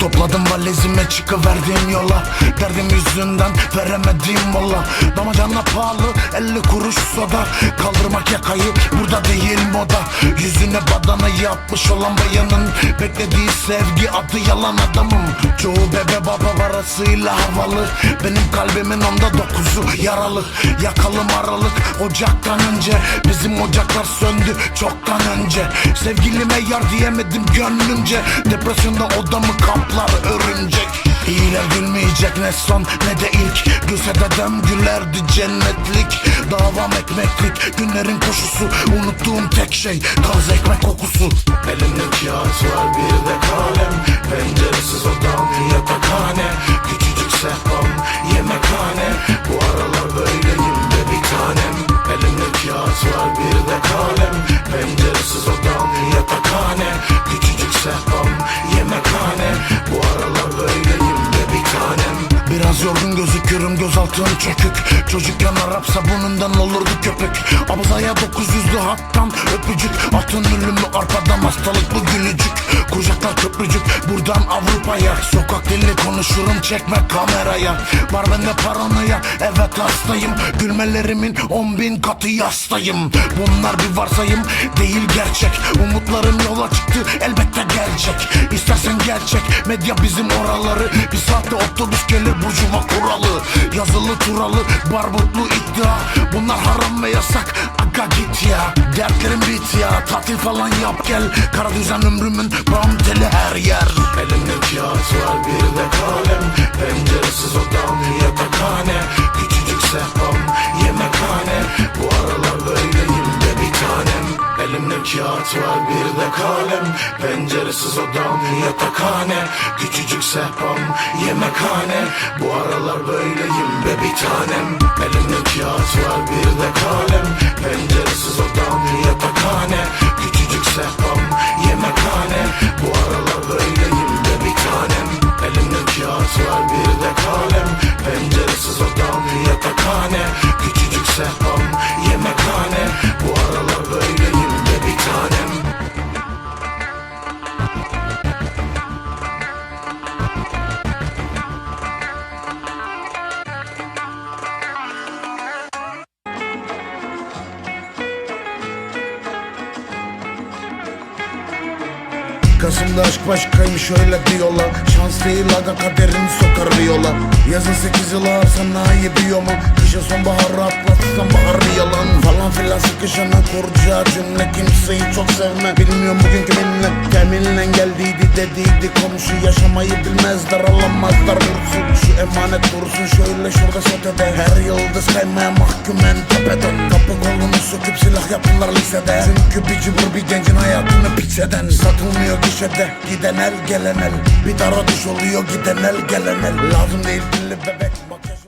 Topladım valizime çıkıverdim yola. Derdim yüzünden veremedim mola. Damacana pahalı 50 kuruş soda. Kaldırmak yakayı burada değil moda. Yüzüne badana yapmış olan bayanın Beklediği sevgi adı yalan adamım Çoğu bebe baba parasıyla havalı. Benim kalbimin onda dokuzu yaralı. Yakalım aralık ocaktan önce. Bizim ocaklar söndü çoktan önce. Sevgilime yar diyemedim gönlümce. Depresyonda odamı kaplar örümcek. İyiler gülmeyecek ne son ne de ilk. Gülse dedem gülerdi cennetlik. Davam ekmeklik günlerin koşusu. Unuttuğum tek şey taze ekmek kokusu. Elimde kağıt var bir Biraz yorgun gözüküyorum gözaltım çökük. Çocukken Arap sabunundan olurdu köpük Abzaya 900'lü hattan öpücük. Atın ünlümü arkadan hastalıklı gülücük. Kucaklar köprücük buradan Avrupa'ya. Sokak dili konuşurum çekme kameraya. Var bende paranoya evet hastayım. Gülmelerimin on bin katı yastayım. Bunlar bir varsayım değil gerçek. Umutlarım yola çıktı elbette gelecek gerçek medya bizim oraları. Bir saatte otobüs gelir burjuva kuralı. Yazılı turalı barbutlu iddia Bunlar haram ve yasak. Aga git ya Dertlerim bit ya. Tatil falan yap gel. Kara düzen ömrümün bam teli her yer. Elimde kağıt var bir de kalem. Penceresiz kağıt var bir de kalem. Penceresiz odam yatakhane. Küçücük sehpam yemekhane. Bu aralar böyleyim be bir tanem. Elimde kağıt var bir de kalem Kasım'da aşk başkaymış öyle diyorlar. Şans değil aga kaderini sokar yola Yazın sekiz yıl ağır sanayi biyoma Kışa sonbaharı atlatsam bahar yalan. Falan filan sıkışana kuracağı cümle Kimseyi çok sevme. Bilmiyorum bugün kiminle Teminle geldiydi dediydi. Komşu Yaşamayı bilmezler alamazlar vursun Şu emanet dursun şöyle şurada sotede Her yıldız kaymaya mahkumen tepeden Kapı kolunu söküp silah yaptılar lisede. Çünkü bir cıbır bir gencin hayatını piçeden Satılmıyor gişede giden el gelen el. Bir dara düş oluyor giden el gelen el. Lazım değil dilli bebek